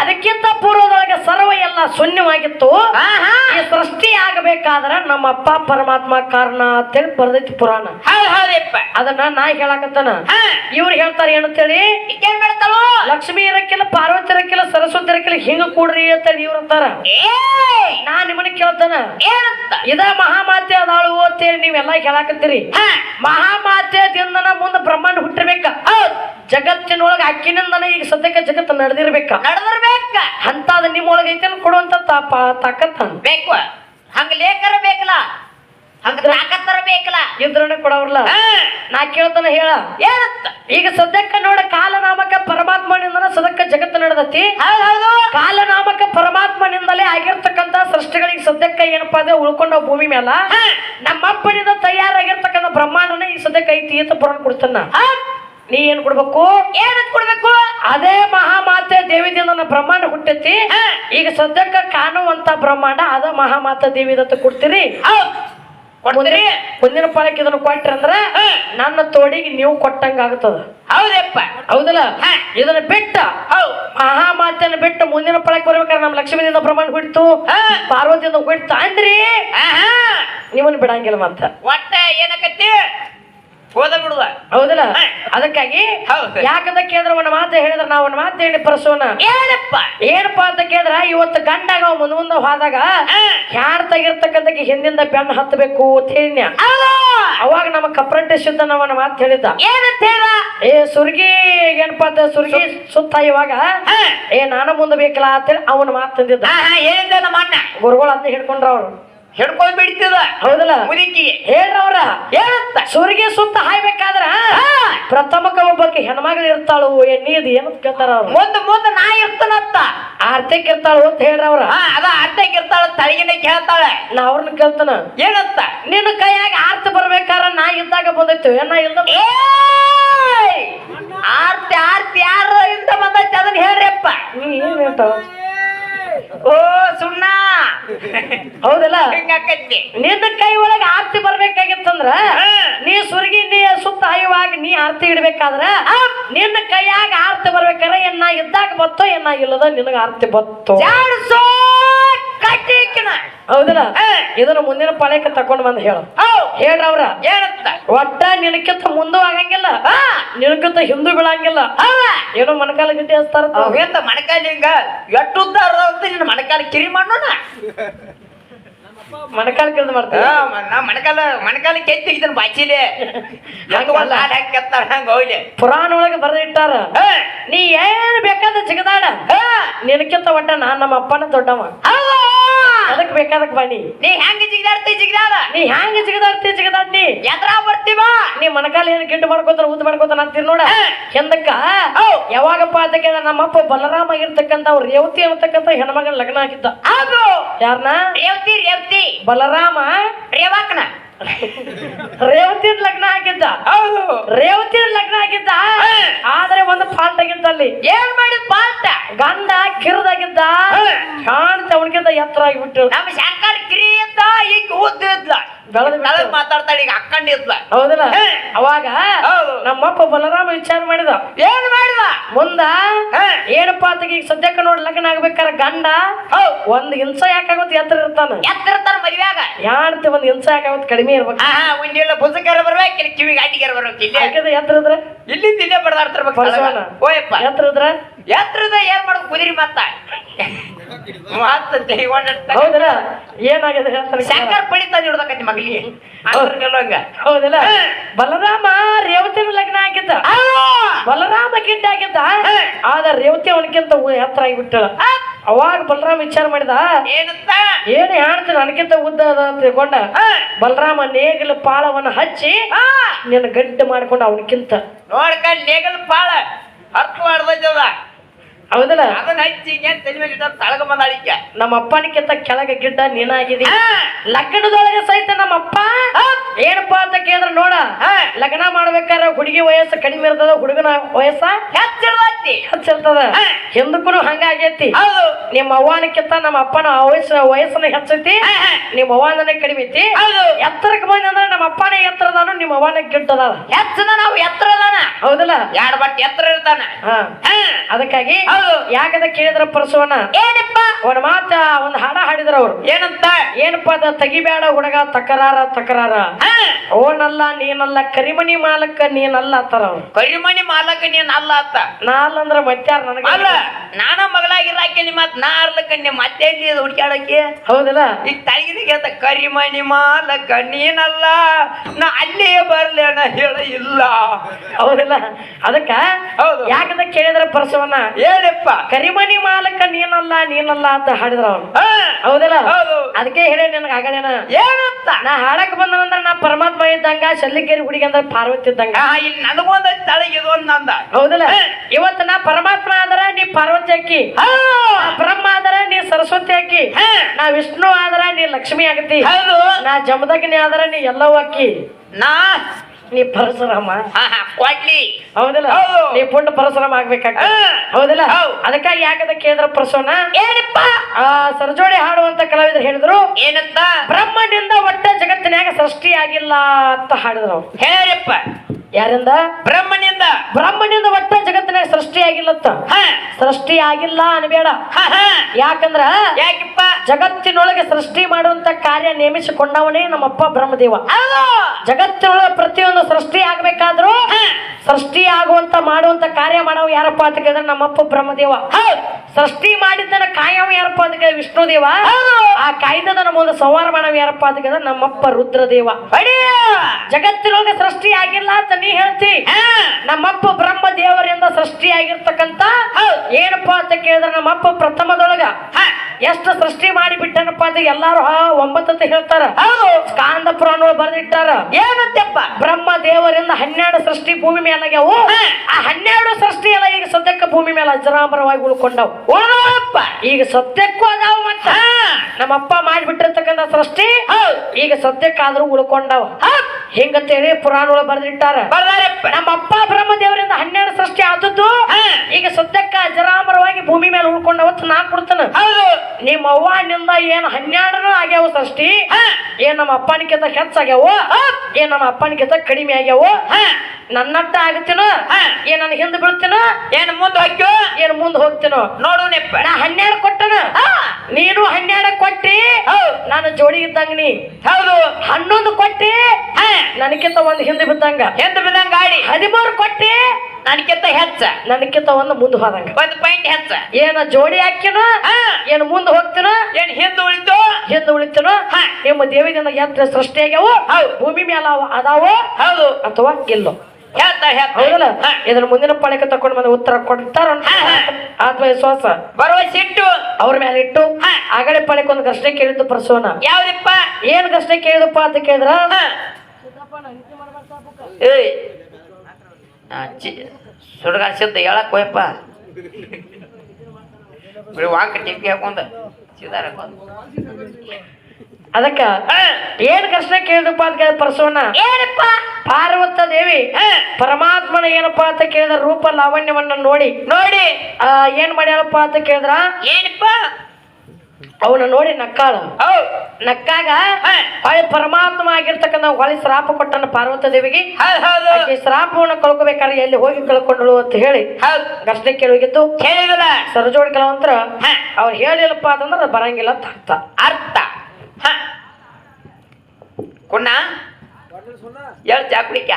ಅದಕ್ಕಿಂತ ಪೂರ್ವದೊಳಗೆ ಸರ್ವ ಎಲ್ಲ ಶೂನ್ಯವಾಗಿತ್ತು. ಈ ಸೃಷ್ಟಿ ಆಗಬೇಕಾದ್ರೆ ನಮ್ಮ ಅಪ್ಪ ಪರಮಾತ್ಮ ಕಾರಣ ಅಂತೇಳಿ ಬರ್ದೈತಿ ಪುರಾಣ. ಅದನ್ನ ನಾ ಹೇಳಕತ್ತನ. ಇವ್ರು ಹೇಳ್ತಾರೆ ಏನಂತೇಳಿ? ಲಕ್ಷ್ಮಿ ಇರಕ್ಕಿಲ್ಲ ಪಾರ್ವತಿ ಸರಸ್ವತಿ ಹಿಂಗ ಕೂಡ್ರಿ ಅಂತ ಇವ್ರು ಅಂತಾರ. ನಾ ನಿಮ್ಮನ್ನ ಕೇಳ್ತಾನ. ಇದ ಮಹಾಮಾತೆ ಅದಾಳು ಅಂತೇಳಿ ನೀವೆಲ್ಲ ಹೇಳಾಕತ್ತೀರಿ. ಹಾ. ಮಹಾಮಾತೆದಿಂದನ ಮುಂದೆ ಬ್ರಹ್ಮಾಂಡ ಹುಟ್ಟಿರ್ಬೇಕ. ಜಗತ್ತಿನೊಳಗೆ ಅಕ್ಕಿನಿಂದನ ಈಗ ಸದ್ಯಕ್ಕೆ ಜಗತ್ತು ನಡೆದಿರ್ಬೇಕ. ನಡೆದಿರ್ಬೇಕ. ಅಂತದ ನಿಮ್ಮೊಳಗ ಐತೇನ್ ಕೊಡುವಂತ ತಾಪ ತಾಕತ್ತ ಬೇಕು ಹಂಗ ಲೇಖರ ಬೇಕಲ್ಲ. ಬೇಕಲ್ಲ ಇದ್ರನ್ನ ಕೊಡವ್ರಲ್ಲ. ನಾ ಕೇಳ್ತಾನ ಹೇಳ. ಏನಂತ? ಈಗ ಸದ್ಯಕ್ಕ ನೋಡ ಕಾಲನಾಮಕ ಪರಮಾತ್ಮನಿಂದನ ಸದಕ್ಕ ಜಗತ್ತು ನಡೆದತಿ. ಕಾಲನಾಮಕ ಪರಮಾತ್ಮನಿಂದಲೇ ಆಗಿರ್ತಕ್ಕಂತ ಸೃಷ್ಟಿಗಳಿಗೆ ಸದ್ಯಕ್ಕ ಏನಪ್ಪಾ ಅದೇ ಉಳ್ಕೊಂಡ ಭೂಮಿ ಮೇಲ. ನಮ್ಮಪ್ಪನಿಂದ ತಯಾರಾಗಿರ್ತಕ್ಕಂಥ ಬ್ರಹ್ಮಾಂಡನ ಈ ಸದ್ಯಕ್ಕ ಐತಿ ಅಂತ ಪುರಾಣ ಕೊಡ್ತಾನ. ನೀ ಏನ್ ಕೊಡ್ಬೇಕು? ಏನಂತ ಕೊಡ್ಬೇಕು? ಅದೇ ಮಹಾಮಾತೆ ದೇವಿದಿಂದ ಬ್ರಹ್ಮಾಂಡ ಹುಟ್ಟೈತಿ. ಈಗ ಸದ್ಯಕ್ಕ ಕಾಣುವಂತ ಬ್ರಹ್ಮಾಂಡ ಅದ ಮಹಾಮಾತಾ ದೇವಿ ಅಂತ ಕೊಡ್ತೀರಿ ಕೊಡ್ತೀರಿ ಮುಂದಿನ ಪಾಲಕ್ಕೆ ಇದನ್ನ ಕೊಟ್ರಿ ಅಂದ್ರೆ ನನ್ನ ತೋಡಿಗೆ ನೀವು ಕೊಟ್ಟಂಗ ಆಗ್ತದ ಹೌದಪ್ಪ. ಹೌದಲ್ಲ. ಇದನ್ನ ಬಿಟ್ಟ ಮಹಾಮಾತೆಯನ್ನು ಬಿಟ್ಟು ಮುಂದಿನ ಪಳಕ್ಕೆ ಬರ್ಬೇಕಾದ್ರೆ ನಮ್ಮ ಲಕ್ಷ್ಮೀದಿಂದ ಪ್ರಮಾಣ ಹಾ. ಪಾರ್ವತಿಯಿಂದ ಹುಟ್ಟಿತು ಅಂದ್ರಿ. ನಿಮ್ಮನ್ನ ಬಿಡಂಗಿಲ್ಲ ಮತ್ತ ಒಟ್ಟ ಏನಕತ್ತಿ? ಬಿಡುದ ಹೌದಲ್ಲ? ಅದಕ್ಕಾಗಿ. ಯಾಕಂತ ಕೇಳಿದ್ರೆ ಒಂದು ಮಾತು ಹೇಳಿದ್ರೆ ನಾವು ಒಂದು ಮಾತು ಹೇಳಿ ಪರಸೋನ. ಏನಪ್ಪ? ಏನಪ್ಪ ಅಂತ ಕೇಳಿದ್ರ ಇವತ್ತು ಗಂಡಾಗ ಮುಂದ್ ಮುಂದೆ ಹೋದಾಗ. ಹ್ಯಾಡ್ ತೆಗಿರ್ತಕ್ಕಂಥ ಹಿಂದಿಂದ ಬೆನ್ನ ಹತ್ತಬೇಕು ಅಂತ ಹೌದು. ಅವಾಗ ನಮ್ಮ ಕಪ್ರಂಟೆ ಶುದ್ಧ ಒಂದು ಮಾತು ಹೇಳಿದ್ದ. ಏನಂತ ಹೇಳ ಏ ಸುರ್ಗಿ ಏನಪ್ಪ ಅಂತ ಸುರ್ಗಿ ಸುತ್ತ ಇವಾಗ ಏ ನಾನು ಮುಂದೆ ಬೇಕಲ್ಲ ಅಂತೇಳಿ ಅವನ ಮಾತು ತಂದಿದ್ದ. ಹೇಳಿದ್ದ ನಮ್ಮ ಅಣ್ಣ ಗುರುಗಳು ಅಂತ ಹಿಡ್ಕೊಂಡ್ರ ಅವ್ರು. ಹಿಡ್ಕೊಂಡ್ ಬಿಡ್ತಿದ ಹೌದಲ್ಲ? ಮುದುಕಿ. ಹೇಳ್ರವ್ರ. ಏನಂತ ಸುರಿಗೆ ಸುತ್ತ ಹಾಯ್ಬೇಕಾದ್ರ. ಪ್ರಥಮಕ ಒಬ್ಬಕ್ಕೆ ಹೆಣ್ಮಗಳು ಇರ್ತಾಳು ಎಣ್ಣಿ ಇದು ಏನಂತ ಕೇಳ್ತಾರ ಅವ್ರು. ಮುಂದ ಮುಂದ ನಾ ಇರ್ತಾನತ್ತ ಆರ್ತಕ್ಕೆ ಇರ್ತಾಳು ಅಂತ ಹೇಳ್ರವ್ರ. ಅದ ಅಡ್ಡಕ್ಕೆ ಇರ್ತಾಳ ತಳಗಿನ ಕೇಳ್ತಾಳೆ. ನಾ ಅವ್ರನ್ನ ಕೇಳ್ತಾನ. ಏನತ್ತ ನಿನ್ನ ಕೈಯಾಗ ಆರ್ತ ಬರ್ಬೇಕಾರ ನಾ ಇದ್ದಾಗ ಬಂದೈತಿ. ನಾ ಇಲ್ದ! ಆರ್ತಿ ಆರ್ತಿ ಯಾರ ಇಂದ ಬಂದೈತಿ ಅದನ್ನ ಹೇಳ್ರಿಯಪ್ಪ. ನೀ ಏನ್ ಹೇಳ್ತಾವ ಓ ಸುಣ್ಣ. ಹೌದಲ್ಲ? ಹಿಂಗಾಕೈತಿ ನಿನ್ನ ಕೈ ಒಳಗೆ ಆರ್ತಿ ಬರ್ಬೇಕಾಗಿತ್ತಂದ್ರ. ನೀ ಸುರ್ಗಿ ನೀ ಸುತ್ತ ಹಾಯುವಾಗ ನೀ ಆರ್ತಿ ಇಡ್ಬೇಕಾದ್ರ ನಿನ್ನ ಕೈಯಾಗ ಆರ್ತಿ ಬರ್ಬೇಕಾದ್ರೆ ಎನ್ನ ಇದ್ದಾಗ ಬತ್ತೋ ಎನ್ನ ಇಲ್ಲದ ನಿನಗ ಆರ್ತಿ ಬತ್ತೋ. ಹೌದಲ್ಲ? ಇದರ ಇದನ್ನ ಮುಂದಿನ ಪಾಳ್ಯಕ್ಕೆ ತಕೊಂಡ್ ಬಂದ್ ಹೇಳು. ಹೇಳ್ರ ಅವ್ರ ಏನಂತ ಒಟ್ಟ ನಿನಕ್ಕಿಂತ ಮುಂದೂ ಆಗಂಗಿಲ್ಲ. ನಿನಕ್ಕಿಂತ ಹಿಂದೂ ಬೀಳಂಗಿಲ್ಲ. ಏನೋ ಮಣಕಾಲ ಗಟ್ಟಿ ಹಚ್ತಾರ ಅವೆಂತ ಮಣಕಾಲ ಹಿಂಗ? ಎಷ್ಟು ಅಂತ ನಿನ್ನ ಮಣಕಾಲ ಕಿರಿ ಮಾಡೋಣ ಮಣಕಾಲ ಕೆಲ್ಸ ಮಾಡ್ತಾರ ನಾ ಮಣಕಾಲ ಮಣಕಾಲ ಕೆತ್ತಿ ಇದನ್ನ ಬಾಚಿಲೆ. ಕೆತ್ತಾರ ಹಂಗ ಹೋಗ್ಲಿ. ಪುರಾಣ ಒಳಗೆ ಬರ್ದಿಟ್ಟಾರ ನೀ ಏನ್ ಬೇಕಾದ ಜಿಗದಾಡ. ನಿನಕ್ಕಿಂತ ಒಟ್ಟ ನಾನ್ ನಮ್ಮ ಅಪ್ಪನ ದೊಡ್ಡವ. ಹೌದು. ಅದಕ್ ಬೇಕಾದಕ್ ಬನ್ನಿ. ನೀ ಹೆಂಗ ಜಿಗಿದಾಡ್ತಿ ಜಿಗಿದಾಡ ನೀ ಹೆಂಗ ಜಿಗಿದಾಡ್ತಿ ಜಿಗದಾಡ್ ನೀ ಎದ್ರ ಬಾ. ನೀ ಮಣಕಾಲ ಏನ್ ಗಿಟ್ ಮಾಡ್ಕೋತಾರ ಉದ್ದ ಮಾಡ್ಕೋತಾನ ಅಂತೀರ್ ನೋಡ. ಹೌದ್. ಯಾವಾಗಪ್ಪ ಅದಕ್ಕೆ ನಮ್ಮಪ್ಪ ಬಲರಾಮ ಇರ್ತಕ್ಕಂತ ಅವ್ರ ರೇವತಿ ಅಂತಕ್ಕಂಥ ಹೆಣ್ಮಗನ ಲಗ್ನ ಆಗಿದ್ದ. ಅದು ಯಾರನ್ನ ರೇವತಿ ರೇವತಿ. ಬಲರಾಮ. ರೇವಾಕನ. ರೇವತಿ ಲಗ್ನ ಆಗಿದ್ದ ಹೌದು. ರೇವತಿ ಲಗ್ನ ಆಗಿದ್ದ ಆದ್ರೆ ಒಂದು ಫಾಲ್ಟ್ ಆಗಿದ್ದ ಅಲ್ಲಿ ಏನ್ ಮಾಡಿ ಫಾಲ್ಟ್ ಗಂಡ ಕಿರಿದಾಗಿದ್ದ. ಶಾಂತ ಕಾಣ್ತ ಅವನಿಗಿಂತ ಎತ್ತರ ಆಗಿಬಿಟ್ಟು ನಮ್ಮ ಶಂಕರ್ ಕಿರಿ ಅಂತ ಈಗ ಬಿಟ್ಟು. ಬೆಳಗ್ ಮಾತಾಡ್ತಾಳೆ ಈಗ ಅಕ್ಕಂಡ್ ಇದ್ಲ. ಹೌದಲ್ಲ. ಅವಾಗ. ನಮ್ಮಪ್ಪ ಬಲರಾಮ ವಿಚಾರ ಮಾಡಿದ. ಏನ್ ಮಾಡಿದ? ಮುಂದ ಏನಪ್ಪ ಏನಪ್ಪಾ ಅಂತ ಈಗ ಸದ್ಯಕ್ಕೆ ನೋಡಿ ಲಗ್ನ ಆಗ್ಬೇಕಾರ ಗಂಡ ಒಂದ್ ಹಿಂಸ ಯಾಕಾಗುತ್ತೆ ಎತ್ತರ ಇರ್ತಾನ? ಎತ್ತರ ಇರ್ತಾನ ಮದ್ವೆಯಾಗ. ಯಾಡ್ತಿ ಒಂದ್ ಹಿಂಸ ಯಾಕಾಗುತ್ತೆ ಕಡಿಮೆ ಇರ್ಬೇಕು? ಉಂಡಿಲ್ಲ ಬುಸಕರ ಬರ್ಬೇಕು ಇಲ್ಲಿ ಕಿವಿಗೆ ಆಟಿಗಾರ ಬರ್ಬೇಕು ಇಲ್ಲಿ. ಯಾಕಂದ್ರೆ ಎತ್ತರ ಇದ್ರೆ? ಇಲ್ಲಿಂದ ಇಲ್ಲೇ ಬಡದಾಡ್ತಿರ್ಬೇಕು ಎತ್ರ ಓಯಪ್ಪ. ಎತ್ತರ ಇದ್ರ? ಎತ್ತರದ ಏನ್ ಮಾಡೋದು ಕುದಿರಿ ಮತ್ತ? ಮತ್ತ ಹೌದಲ್ಲ? ಏನಾಗಿದೆ ಹೇಳ್ತಾರೆ. ಶಂಕರ್ ಪಡಿತ ಹಿಡ್ದಕತ್ತಿ ಮಗಲಿ. ಹಂಗ. ಹೌದಲ್ಲ? ಬಲರಾಮ ರೇವತಿನ ಲಗ್ನ ಆಗಿದ್ದ. ಬಲರಾಮ ಗಿಡ್ಡ ಆಗಿದ್ದ. ಆದ ರೇವತಿ ಅವನಕ್ಕಿಂತ ಎತ್ತರ ಆಗಿಬಿಟ್ಟಳ. ಅವಾಗ ಬಲರಾಮ ವಿಚಾರ ಮಾಡಿದ ಏನಂತ? ಏನು ಹೇಳ್ತೀನಿ ನನಗಿಂತ ಉದ್ದ ಅದ ಅಂತ ತಿಳ್ಕೊಂಡ ಬಲರಾಮ ನೇಗಿಲ ಪಾಳವನ್ನ ಹಚ್ಚಿ ಆ, ನಿನ್ನ ಗಡ್ಡ ಮಾಡ್ಕೊಂಡ ಅವನಕ್ಕಿಂತ. ನೋಡ್ಕ ನೇಗಿಲು ಪಾಳ. ಅರ್ಥ ಮಾಡ್ದದ ಹೌದಲ್ಲ? ಅದನ್ನ ಹಚ್ಚಿ ಏನ್ ತಲೆ ಮೇಲೆ ಇಟ್ಟ ತಳಗ ಬಂದ ನಮ್ಮ ಅಪ್ಪನಿಕ್ಕಿಂತ ಕೆಳಗೆ ಗಿಡ್ಡ ನೀನಾಗಿದಿ. ಲಗ್ನದೊಳಗೆ ಸಹಿತ ನಮ್ಮ ಅಪ್ಪ? ಏನಪ್ಪಾ ಅಂತ ಕೇಳಿದ್ರ ನೋಡ. ಲಗ್ನ ಮಾಡ್ಬೇಕಾದ್ರೆ ಹುಡುಗಿ ವಯಸ್ಸು ಕಡಿಮೆ ಇರ್ತದ ಹುಡುಗನ ವಯಸ್ಸ? ಹೆಚ್ಚಿರ್ತೈತಿ ಹೆಚ್ಚಿರ್ತದ. ಹಿಂದಕ್ಕೂ ಹಂಗಾಗೈತಿ. ನಿಮ್ಮ ಅವ್ವನಕ್ಕಿಂತ ನಮ್ಮ ಅಪ್ಪನ ವಯಸ್ಸು ವಯಸ್ಸನ್ನ ಹೆಚ್ಚೈತಿ. ನಿಮ್ಮ ಅವ್ವನೇ ಕಡಿಮೆ ಐತಿ. ಎತ್ತರಕ್ಕೆ ಬಂದ ಅಂದ್ರೆ ನಮ್ಮ ಅಪ್ಪನೇ ಎತ್ತರದಾನು ನಿಮ್ಮ ಅವ್ವನ ಗಿಡ್ಡದ ಹೆಚ್ಚನ ನಾವು ಎತ್ತರ ಅದಾನ ಹೌದಲ್ಲ? ಎರಡು ಬಟ್ಟೆ ಎತ್ತರ ಇರ್ತಾನ. ಅದಕ್ಕಾಗಿ ಯಾಕದ ಕೇಳಿದ್ರ ಪರಸೋಣ? ಏನಪ್ಪ? ಅವನ ಮಾತ ಒಂದ್ ಹಾಡ ಹಾಡಿದ್ರ ಅವ್ರು. ಏನಂತ? ಏನಪ್ಪ ಅದ ತೆಗಿಬೇಡ ಹುಡುಗ ತಕರಾರ ತಕರಾರ. ಓನಲ್ಲ ನೀನಲ್ಲ ಕರಿಮಣಿ ಮಾಲಕ ನೀನಲ್ಲ ಅತ್ತಾರ ಅವ್ರು. ಕರಿಮಣಿ ಮಾಲಕ ನೀನ್ ಅಲ್ಲ ಅತ್ತ ನಾ ಮತ್ತಾರ ನನಗ ಅಲ್ಲ ನಾನ ಮಗಳಾಗಿರಾಕೆ ನಿಮ್ಮ ನಾ ಅರ್ಲಕ್ಕ ನಿಮ್ಮ ಮತ್ತೆ ಹುಡುಕಾಡಕ್ಕೆ ಹೌದಲ್ಲ? ಈಗ ಅಂತ ಕರಿಮಣಿ ಮಾಲಕ ನೀನಲ್ಲ. ನಾ ಅಲ್ಲೇ ಬರ್ಲೇಣ ಹೇಳ ಇಲ್ಲ. ಹೌದಲ್ಲ? ಅದಕ್ಕ ಹೌದು. ಯಾಕಂದ ಕೇಳಿದ್ರ ಪರಸವನ್ನ? ಏನಪ್ಪ? ಕರಿಮಣಿ ಮಾಲಕ ನೀನಲ್ಲ ನೀನಲ್ಲ ಅಂತ ಹಾಡಿದ್ರ ಅವ್ರು. ಹೌದಲ್ಲ? ಹೌದು. ಅದಕ್ಕೆ ಹೇಳಿ ನನಗೆ ಆಗದೇನ? ಏನಂತ? ನಾ ಹಾಡಕ್ ಬಂದನಂದ್ರ ನಾ ಪರಮಾತ್ಮ ಇದ್ದಂಗ ಶಲ್ಲಿಗೇರಿ ಹುಡುಗಿ ಅಂದ್ರೆ ಪಾರ್ವತಿ ಇದ್ದಂಗ. ಇಲ್ಲಿ ನನಗೊಂದ ತಳಗ ಇದು ಒಂದ್ ನಂದ ಹೌದಲ್ಲ. ಇವತ್ತು ನಾ ಪರಮಾತ್ಮ ಆದ್ರ ನೀ ಪಾರ್ವತಿ ಅಕ್ಕಿ. ಬ್ರಹ್ಮ ಆದ್ರ ನೀ ಸರಸ್ವತಿ ಅಕ್ಕಿ. ನಾ ವಿಷ್ಣು ಆದ್ರ ನೀ ಲಕ್ಷ್ಮಿ ಆಗತಿ ನಾ ಜಮದಗ್ನಿ ಆದ್ರ ನೀ ಎಲ್ಲವೂ ಅಕ್ಕಿ. ನಾ ನೀ ಪರಶುರಾಮ. ಕೊಡ್ಲಿ. ಹೌದಲ್ಲ? ಹೌದು. ನೀ ಪುಂಡ ಪರಶುರಾಮ ಆಗ್ಬೇಕ ಹೌದಲ್ಲ? ಹೌದು. ಅದಕ್ಕಾಗಿ ಯಾಕದ ಕೇಂದ್ರ ಪ್ರಸೋನ ಏನಪ್ಪ? ಆ ಸರಜೋಡಿ ಹಾಡುವಂತ ಕಲಾವಿದರು ಹೇಳಿದ್ರು. ಏನಂತ? ಬ್ರಹ್ಮನಿಂದ ಒಟ್ಟ ಜಗತ್ತಿನಾಗ ಸೃಷ್ಟಿ ಆಗಿಲ್ಲ ಅಂತ ಹಾಡಿದ್ರು ಅವ್ರು. ಹೇಳಪ್ಪ. ಯಾರಿಂದ? ಬ್ರಹ್ಮನಿಂದ. ಬ್ರಹ್ಮನಿಂದ ಒಟ್ಟ ಜಗತ್ತಿನಾಗ ಸೃಷ್ಟಿ ಆಗಿಲ್ಲತ್ತ ಸೃಷ್ಟಿ ಆಗಿಲ್ಲ ಅನ್ಬೇಡ. ಯಾಕಂದ್ರ? ಯಾಕಪ್ಪ ಜಗತ್ತಿನೊಳಗೆ ಸೃಷ್ಟಿ ಮಾಡುವಂತ ಕಾರ್ಯ ನೇಮಿಸಿಕೊಂಡವನೇ ನಮ್ಮಪ್ಪ ಬ್ರಹ್ಮದೇವ. ಜಗತ್ತಿನೊಳಗೆ ಪ್ರತಿಯೊಂದು ಸೃಷ್ಟಿ ಆಗ್ಬೇಕಾದ್ರೂ ಸೃಷ್ಟಿ ಆಗುವಂತ ಮಾಡುವಂತ ಕಾರ್ಯ ಮಾಡವ ಯಾರಪ್ಪ ಅಂತ ಕೇಳಿದ್ರೆ ನಮ್ಮಪ್ಪ ಬ್ರಹ್ಮದೇವ. ಸೃಷ್ಟಿ ಮಾಡಿದ್ದನ ಕಾಯವ ಯಾರಪ್ಪ ಅಂತ ಕೇಳಿದ್ರೆ ವಿಷ್ಣು ದೇವ ಆ ನಮ್ಮ ಒಂದು ಸಂವಾರ ಮಾಡವ ಯಾರಪ್ಪ ಅಂತ ಕೇಳಿದ್ರೆ ನಮ್ಮಪ್ಪ ರುದ್ರದೇವ. ಜಗತ್ತಿನೊಳಗೆ ಸೃಷ್ಟಿ ಆಗಿಲ್ಲ ಅಂತ ನೀ ಹೇಳ್ತಿ. ನಮ್ಮಪ್ಪ ಬ್ರಹ್ಮ ದೇವರಿಂದ ಸೃಷ್ಟಿ ಆಗಿರ್ತಕ್ಕಂತ. ಏನಪ್ಪ ಅಂತ ಕೇಳಿದ್ರೆ ನಮ್ಮಪ್ಪ ಪ್ರಥಮದೊಳಗ. ಎಷ್ಟು ಸೃಷ್ಟಿ ಮಾಡಿ ಬಿಟ್ಟನಪ್ಪ ಅಂತ ಎಲ್ಲಾರು ಹಾ ಒಂಬತ್ತು ಅಂತ ಹೇಳ್ತಾರ. ಹೌದು. ಕಾಂದ ಪುರಾಣ ಬರೆದಿಟ್ಟಾರ. ಏನಂತೆಪ್ಪ? ಬ್ರಹ್ಮ ದೇವರಿಂದ ಹನ್ನೆರಡು ಸೃಷ್ಟಿ ಭೂಮಿ ಮೇಲಾಗ್ಯಾವು. ಆ ಹನ್ನೆರಡು ಸೃಷ್ಟಿ ಎಲ್ಲ ಈಗ ಸದ್ಯಕ್ಕೆ ಭೂಮಿ ಮೇಲೆ ಅಜರಾಮರವಾಗಿ ಉಳ್ಕೊಂಡವು. ಉಳ್ದವಪ್ಪ. ಈಗ ಸದ್ಯಕ್ಕೂ ಅದಾವ ಮತ್ತ. ನಮ್ಮಪ್ಪ ಮಾಡಿಬಿಟ್ಟಿರ್ತಕ್ಕಂಥ ಸೃಷ್ಟಿ ಈಗ ಸದ್ಯಕ್ಕಾದ್ರೂ ಉಳ್ಕೊಂಡವ. ಹಿಂಗಂತೇಳಿ ಪುರಾಣ ಒಳಗೆ ಬರೆದಿಟ್ಟಾರ. ನಮ್ಮಪ್ಪ ಬ್ರಹ್ಮ ದೇವರಿಂದ ಹನ್ನೆರಡು ಸೃಷ್ಟಿ ಆದದ್ದು. ಈಗ ಸದ್ಯಕ್ಕ ಅಜರಾಮರವಾಗಿ ಭೂಮಿ ಮೇಲೆ ಉಳ್ಕೊಂಡವತ್ತು ನಾ ಕೊಡ್ತಾನ. ನಿಮ್ಮ ಅವ್ವನಿಂದ ಏನ್ ಹನ್ನೆರಡನೂ ಆಗ್ಯಾವ ಸೃಷ್ಟಿ. ಏನ್ ನಮ್ಮ ಅಪ್ಪನಿಗಿಂತ ಹೆಚ್ಚಾಗ್ಯಾವ? ಏನ್ ನಮ್ಮ ಅಪ್ಪನಿಗಿಂತ ಕಡಿಮೆ ಆಗ್ಯಾವ? ಹಾ. ನನ್ನಟ್ಟ ಆಗತ್ತೇನೋ. ಏನ್ ನನ್ನ ಹಿಂದೆ ಬಿಡ್ತೀನೋ ಏನ್ ಮುಂದೆ ಹೋಗ್ಯೋ ಏನ್ ಮುಂದೆ ಹೋಗ್ತೀನೋ? ನೋಡುನೆಪ್ಪ ನಾ ಹನ್ನೆರಡು ಕೊಟ್ಟನ. ನೀನು ಹನ್ನೆರಡು ಕೊಟ್ಟಿ? ನಾನು ಜೋಡಿ ಇದ್ದಂಗ ನೀ. ಹೌದು. ಹನ್ನೊಂದು ಕೊಟ್ಟಿ. ನನಗಿಂತ ಒಂದು ಹಿಂದೆ ಬಿದ್ದಂಗ. ಹಿಂದೆ ಬಿದ್ದಂಗ ಗಾಡಿ ಹದಿಮೂರು ಕೊಟ್ಟಿ? ನನಗಿಂತ ಹೆಚ್ಚ. ನನಗಿಂತ ಒಂದು ಮುಂದೆ ಹೋದಂಗ. ಒಂದು ಪಾಯಿಂಟ್ ಹೆಚ್ಚ. ಏನ ಜೋಡಿ ಹಾಕಿನೋ ಏನು ಮುಂದೆ ಹೋಗ್ತೀನೋ ಏನ್ ಹಿಂದೆ ಉಳಿತು? ಹಿಂದೆ ಉಳಿತೀನೋ. ನಿಮ್ಮ ದೇವಿದಿಂದ ಯಂತ್ರ ಸೃಷ್ಟಿ ಆಗ್ಯಾವ ಹೌದು. ಭೂಮಿ ಮೇಲೆ ಅವ- ಅದಾವೋ ಹೌದು. ಅಥವಾ ಇಲ್ಲೋ? ಹೌದಲ್ಲ? ಹಾ. ಮುಂದಿನ ಪಳಕ ತಕೊಂಡು ಬಂದ ಉತ್ತರ ಕೊಡ್ತಾರ. ಆತ್ಮವಿಶ್ವಾಸ. ಬರುವ ಸಿಟ್ಟು ಅವ್ರ ಮೇಲೆ ಇಟ್ಟು. ಆಗಡೆ ಪಳಕ ಒಂದು ಪ್ರಶ್ನೆ ಕೇಳಿದ್ದು ಪ್ರಸೋನ. ಯಾವ್ದಪ್ಪ? ಏನ್ ಪ್ರಶ್ನೆ ಕೇಳಿದಪ್ಪ ಅಂತ ಕೇಳಿದ್ರ? ಹಾ. ಚಿ- ಸುಡ್ಗಾಡ್ ಸಿದ್ಧ ಹೇಳಕ್ ಹೋಯಪ್ಪ. ಬರೀ ವಾಂಕ ಟಿಪ್ಪಿ ಹಾಕೊಂಡ ಸಿದಾರ ಅದಕ್ಕ. ಏನ್ ಪ್ರಶ್ನೆ ಕೇಳಿದಪ್ಪ ಅಂತ ಕೇಳಿದ ಪರ್ಸೋನ ಏನಪ್ಪ? ಪಾರ್ವತ ದೇವಿ ಪರಮಾತ್ಮನ ಏನಪ್ಪ ಅಂತ ಕೇಳಿದ ರೂಪ ಲಾವಣ್ಯವನ್ನ ನೋಡಿ. ನೋಡಿ. ಏನ್ ಮಾಡ್ಯಾರಪ್ಪ ಅಂತ ಕೇಳಿದ್ರ? ಏನಪ್ಪ? ಅವನ ನೋಡಿ ನಕ್ಕಾಳ. ಹೌದ್ ನಕ್ಕಾಗ. ಹೊಳೆ ಪರಮಾತ್ಮ ಆಗಿರ್ತಕ್ಕಂಥ ಹೊಳೆ ಶ್ರಾಪ ಕೊಟ್ಟನ ಪಾರ್ವತ ದೇವಿಗೆ. ಶ್ರಾಪವನ್ನು ಕಳ್ಕೊಬೇಕಾದ್ರೆ ಎಲ್ಲಿ ಹೋಗಿ ಕಳ್ಕೊಂಡಳು ಅಂತ ಹೇಳಿ ಹೌದ್. ಪ್ರಶ್ನೆ ಕೇಳೋಗಿದ್ದು ಕೇಳಿದಿಲ್ಲ ಸರಜೋಡಿ ಕೆಲವಂತರ. ಅವ್ರು ಹೇಳಿಲ್ಲಪ್ಪ ಅಂತಂದ್ರೆ ಬರಂಗಿಲ್ಲ ಅಂತ ಅರ್ಥ. ಅರ್ಥ. ಹ. ಕುಣ್ಣ. ಹೇಳ್ ಚಾಕ್ಳಿಕ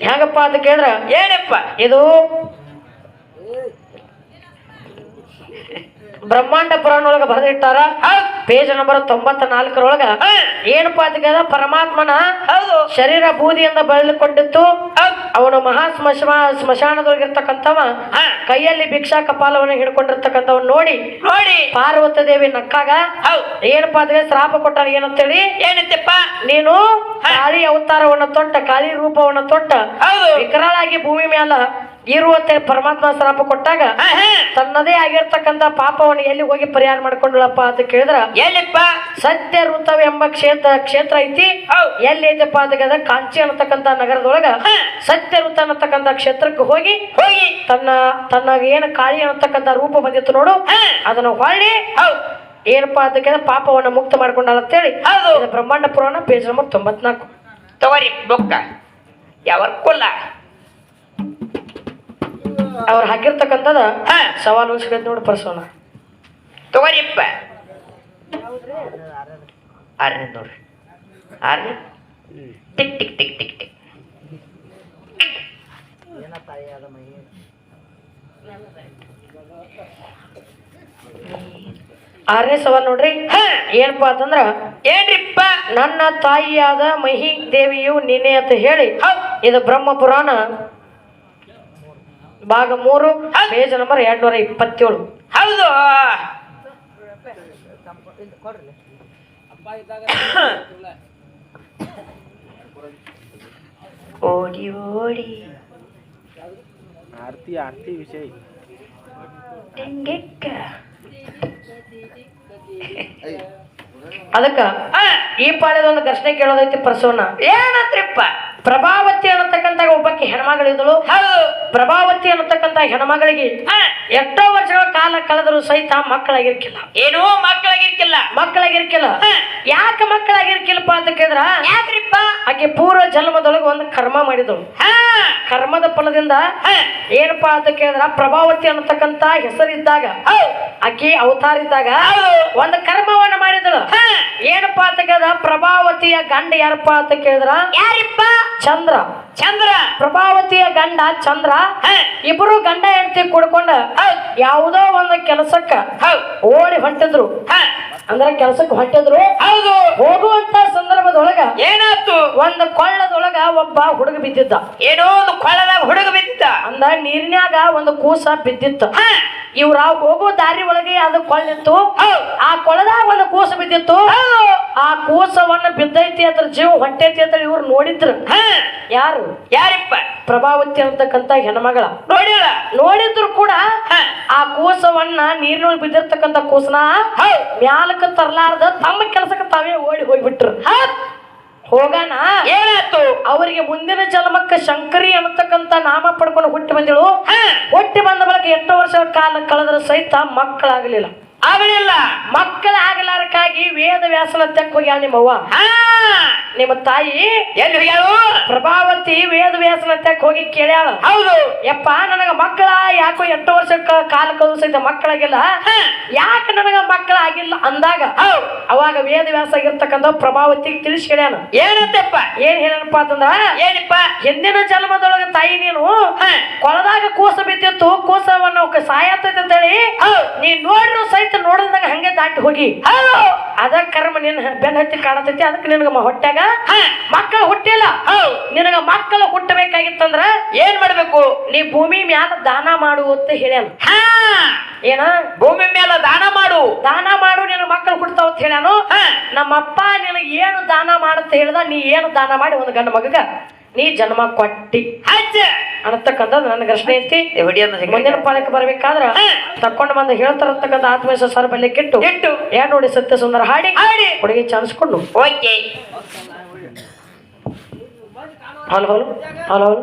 ಹೆಂಗಪ್ಪ ಅಂತ ಕೇಳಿದ್ರ ಏನಪ್ಪ? ಇದು ಬ್ರಹ್ಮಾಂಡ ಪುರಾಣ ಒಳಗ ಬರೆದಿಟ್ಟಾರ. ಪೇಜ್ ನಂಬರ್ ತೊಂಬತ್ತ ನಾಲ್ಕರೊಳಗ ಏನಪ್ಪಾ ಅದಕ್ಕದ ಪರಮಾತ್ಮನ ಶರೀರ ಬೂದಿಯಿಂದ ಬೆಳಕೊಂಡಿತ್ತು ಅವನು ಮಹಾ ಸ್ಮಶ ಸ್ಮಶಾನದೊಳಗಿರ್ತಕ್ಕಂಥವ ಕೈಯಲ್ಲಿ ಭಿಕ್ಷಾ ಕಪಾಲವನ್ನು ಹಿಡ್ಕೊಂಡಿರ್ತಕ್ಕಂಥವ್ ನೋಡಿ. ನೋಡಿ. ಪಾರ್ವತ ದೇವಿ ನಕ್ಕಾಗ ಏನಪ್ಪಾ ಅದಕ್ಕೆ ಶ್ರಾಪ ಕೊಟ್ಟಾರ ಏನಂತೇಳಿ? ಏನಂತೆಪ್ಪ? ನೀನು ಕಾಳಿ ಅವತಾರವನ್ನ ತೊಟ್ಟ ಕಾಳಿ ರೂಪವನ್ನ ತೊಟ್ಟ. ವಿಕರಾಳಾಗಿ ಭೂಮಿ ಮ್ಯಾಲ ಇರುವಂತೆ ಪರಮಾತ್ಮ ಶ್ರಾಪ ಕೊಟ್ಟಾಗ. ತನ್ನದೇ ಆಗಿರ್ತಕ್ಕಂತ ಪಾಪವನ್ನು ಎಲ್ಲಿ ಹೋಗಿ ಪರಿಹಾರ ಮಾಡ್ಕೊಂಡಳಪ್ಪ ಅಂತ ಕೇಳಿದ್ರ ಎಲ್ಲಿಪ್ಪ? ಸತ್ಯ ಋತವೆಂಬ ಕ್ಷೇತ್ರ ಕ್ಷೇತ್ರ ಐತಿ. ಎಲ್ಲಿ ಐತಪ್ಪ ಅದಕ್ಕದ ಕಾಂಚಿ ಅನ್ನತಕ್ಕಂತ ನಗರದೊಳಗ ಸತ್ಯ ಋತ ಅನ್ನತಕ್ಕಂತ ಕ್ಷೇತ್ರಕ್ಕೆ ಹೋಗಿ ಹೋಗಿ. ತನ್ನ ತನ್ನ ಏನು ಕಾಳಿ ಅನ್ನತಕ್ಕಂತ ರೂಪ ಬಂದಿತ್ತು ನೋಡು ಅದನ್ನು ಹೊಳ್ಳಿ ಏನಪ್ಪಾ ಕೇಳಿದ್ರೆ ಪಾಪವನ್ನು ಮುಕ್ತ ಮಾಡ್ಕೊಂಡಾಳ ಅಂತ ಹೇಳಿ. ಇದು ಬ್ರಹ್ಮಾಂಡ ಪುರಾಣ ಪೇಜ್ ನಂಬರ್ ತೊಂಬತ್ನಾಲ್ಕು. ತಗೋರಿ ಬೊಕ್ಕ. ಯಾವ್ಕೊಲ್ಲ ಕುಲ್ಲ. ಅವ್ರು ಹಾಕಿರ್ತಕ್ಕಂಥದ ಹಾ. ಸವಾಲು ಸಿಗತ್ ನೋಡಿ ಪರ್ಸೋಣ. ತಗೋರಿಪ್ಪ ಆರನೇ ನೋಡ್ರಿ ಆರನೇ tick tick tick tick tick. ಆರನೇ ಸವಾಲ್ ನೋಡ್ರಿ. ಹಾ. ಏನಪ್ಪಾ ಅಂತಂದ್ರ ಏನ್ರಿಪ್ಪ? ನನ್ನ ತಾಯಿಯಾದ ಮಹಿ ದೇವಿಯು ನೀನೇ ಅಂತ ಹೇಳಿ ಹೌದ್. ಇದು ಬ್ರಹ್ಮ ಪುರಾಣ. ಭಾಗ ಮೂರು ಪೇಜ್ ನಂಬರ್ ಎರಡ್ ನೂರ ಇಪ್ಪತ್ತೇಳು ಹೌದು. ಓಡಿ ಓಡಿ. ಆರ್ತಿ ಆರ್ತಿ ವಿಷಯ ಅದಕ್ಕ ಈ ಪಾಡ್ಯದ ಒಂದು ಘರ್ಷಣೆ ಕೇಳೋದೈತಿ ಪ್ರಸವನ ಏನಂತ್ರಿಪ್ಪ ಪ್ರಭಾವತಿ ಅನ್ನತಕ್ಕಂತ ಒಬ್ಬಕ್ಕೆ ಹೆಣ್ಮಗಳಿದ್ದಳು ಪ್ರಭಾವತಿ ಅನ್ನತಕ್ಕಂತ ಹೆಣ್ಮಗಳಿಗೆ ಎಷ್ಟೋ ವರ್ಷಗಳ ಕಾಲ ಕಳೆದರೂ ಸಹಿತ ಮಕ್ಕಳಾಗಿರ್ಕಿಲ್ಲ. ಏನೋ ಮಕ್ಕಳಾಗಿರ್ಕಿಲ್ಲ. ಮಕ್ಕಳಾಗಿರ್ಕಿಲ್ಲ. ಯಾಕೆ ಮಕ್ಕಳಾಗಿರ್ಕಿಲ್ಲಪ್ಪ ಅಂತ ಕೇಳಿದ್ರ? ಯಾಕ್ರಿಪ್ಪ? ಆಕೆ ಪೂರ್ವ ಜನ್ಮದೊಳಗೆ ಒಂದು ಕರ್ಮ ಮಾಡಿದಳು. ಕರ್ಮದ ಫಲದಿಂದ ಏನಪ್ಪಾ ಅಂತ ಕೇಳಿದ್ರ? ಪ್ರಭಾವತಿ ಅನ್ನತಕ್ಕಂತ ಹೆಸರಿದ್ದಾಗ ಆಕೆ ಅವತಾರ ಇದ್ದಾಗ ಒಂದು ಕರ್ಮವನ್ನ ಮಾಡಿದಳು. ಏನಪ್ಪಾ ಅಂತ ಕೇಳಿದ್ರ? ಪ್ರಭಾವತಿಯ ಗಂಡ ಯಾರಪ್ಪ ಅಂತ ಕೇಳಿದ್ರ? ಯಾರಿಪ್ಪ? ಚಂದ್ರ. ಚಂದ್ರ. ಪ್ರಭಾವತಿಯ ಗಂಡ ಚಂದ್ರ. ಇಬ್ಬರು ಗಂಡ ಹೆಂಡತಿ ಕುಡ್ಕೊಂಡ ಯಾವುದೋ ಒಂದು ಕೆಲಸಕ್ಕ ಓಡಿ ಹೊಂಟಿದ್ರು. ಹಾ. ಅಂದ್ರೆ ಕೆಲಸಕ್ಕೆ ಹೊಂಟಿದ್ರು. ಹೌದು. ಹೋಗುವಂತ ಸಂದರ್ಭದೊಳಗ ಏನಾಯ್ತು? ಒಂದು ಕೊಳ್ಳದೊಳಗ ಒಬ್ಬ ಹುಡುಗ ಬಿದ್ದಿದ್ದ. ಏನೋ ಒಂದು ಕೊಳದಾಗ ಹುಡುಗ ಬಿದ್ದಿದ್ದ. ಅಂದ ನೀರಿನ್ಯಾಗ ಒಂದು ಕೂಸ ಬಿದ್ದಿತ್ತು. ಇವ್ರ ಹೋಗೋ ದಾರಿ ಒಳಗೆ ಅದು ಕೊಳ್ಳಿತ್ತು. ಆ ಕೊಳದಾಗ ಒಂದು ಕೂಸ ಬಿದ್ದಿತ್ತು. ಆ ಕೂಸವನ್ನ ಬಿದ್ದೈತಿ ಅದ್ರ ಜೀವ ಹೊಟ್ಟೈತಿ ಅಂತ ಇವ್ರು ನೋಡಿದ್ರು. ಯಾರು? ಯಾರಿಪ್ಪ? ಪ್ರಭಾವತಿ ಅಂತಕ್ಕಂತ ಹೆಣ್ಮಗಳ. ನೋಡಿಲ್ಲ. ನೋಡಿದ್ರು ಕೂಡ ಆ ಕೂಸವನ್ನ ನೀರಿನೊಳಗೆ ಬಿದ್ದಿರ್ತಕ್ಕಂಥ ಕೂಸನ ಮ್ಯಾಲಕ್ಕ ತರ್ಲಾರ್ದ ತಮ್ಮ ಕೆಲಸಕ್ಕೆ ತಾವೇ ಓಡಿ ಹೋಗ್ಬಿಟ್ರು. ಹೋಗಾನ? ಏನಾಯ್ತು? ಅವರಿಗೆ ಮುಂದಿನ ಜನ್ಮಕ್ಕೆ ಶಂಕರಿ ಅನ್ನತಕ್ಕಂತ ನಾಮ ಪಡ್ಕೊಂಡು ಹುಟ್ಟಿ ಬಂದಿಳು. ಹುಟ್ಟಿ ಬಂದ ಬಳಿಕ ಎಂಟು ವರ್ಷ ಕಾಲ ಕಳೆದ್ರ ಸಹಿತ ಮಕ್ಕಳಾಗಲಿಲ್ಲ. ಆಗಲಿಲ್ಲ. ಮಕ್ಕಳಾಗಲಾರಕ್ಕಾಗಿ ವೇದ ವ್ಯಾಸನ ತೆಕ್ ಹೋಗ್ಯಾಳ ನಿಮ್ಮವ್ವ ನಿಮ್ಮ ತಾಯಿ ಎಲ್ಲಿ ಹೋಗ್ಯಾಳು? ಪ್ರಭಾವತಿ ವೇದ ವ್ಯಾಸನ ಹೋಗಿ ಕೇಳ್ಯಾಳ. ಹೌದು. ಯಪ್ಪ ನನಗ ಮಕ್ಕಳ ಯಾಕೋ ಎಂಟು ವರ್ಷ ಕ- ಕಾಲ ಕಲಿಸಿದ ಮಕ್ಕಳಾಗಿಲ್ಲ. ಯಾಕೆ ನನಗ ಮಕ್ಕಳಾಗಿಲ್ಲ ಅಂದಾಗ ಹೌದ್. ಅವಾಗ ವೇದ ವ್ಯಾಸ ಆಗಿರ್ತಕ್ಕಂಥ ಪ್ರಭಾವತಿಗೆ ತಿಳಿಸಿ ಹೇಳ್ಯಾನ ಏನಂತಪ್ಪ? ಏನ್ ಹೇಳಪ್ಪ ಅಂತಂದ್ರ ಏನಪ್ಪ? ಹಿಂದಿನ ಜನ್ಮದೊಳಗ ತಾಯಿ ನೀನು ಕೊಳದಾಗ ಕೂಸ ಬಿದ್ದಿತ್ತು ಕೂಸವನ್ನ ಸಾಯತೈತೆ ಅಂತೇಳಿ ಹೇಳಿ ನೀ ನೋಡ್ರು ಸಹಿತ ನೋಡಿದಾಗ ಹಂಗೆ ದಾಟಿ ಹೋಗಿ. ಅದ ಕರ್ಮ ನಿನ್ ಬೆನ್ನ ಹತ್ತಿ ಕಾಣತೈತಿ ಅದಕ್ಕೆ ನಿನಗ ಹೊಟ್ಟೆಗ ಮಕ್ಕಳು ಹುಟ್ಟಿಲ್ಲ ನಿನಗ ಮಕ್ಕಳು ಹುಟ್ಟಬೇಕಾಗಿತ್ತಂದ್ರ? ಏನ್ ಮಾಡ್ಬೇಕು? ನೀ ಭೂಮಿ ಮ್ಯಾಲ ದಾನ ಮಾಡು ಅಂತ ಹೇಳ್ಯಾನ. ಏನ? ಭೂಮಿ ಮ್ಯಾಲ ದಾನ ಮಾಡು. ದಾನ ಮಾಡು ನಿನಗ ಮಕ್ಕಳು ಹುಡ್ತಾವ ಅಂತ ಹೇಳ್ಯಾನು. ನಮ್ಮ ನಮ್ಮಪ್ಪ ನಿನಗೆ ಏನು ದಾನ ಮಾಡಂತ ಹೇಳ್ದ ನೀ ಏನು ದಾನ ಮಾಡಿ ಒಂದು ಗಂಡ ಮಗಗ ನೀ ಜನ್ಮ ಕೊಟ್ಟಿ. ಅನ್ನತಕ್ಕಂಥದ್ದು ನನ್ನ ಘರ್ಷಣೆ ಐತಿ. ಮುಂದಿನ ಪಾಲಕ್ಕೆ ಬರ್ಬೇಕಾದ್ರ. ತಕೊಂಡು ಬಂದು ಹೇಳ್ತಾರಂತಕ್ಕಂಥ ಆತ್ಮವಿಶ್ವಾಸ ಸರ್ ಬಲ್ಲೆ ಕೆಟ್ಟು. ಇಟ್ಟು ಏನ್ ನೋಡಿ ಸತ್ಯ ಸುಂದರ ಹಾಡಿ. ಹಾಡಿ ಹುಡುಗಿ ಚಾನ್ಸ್ಕೊಂಡು ಓಕೆ. ফল হলো ফল হলো।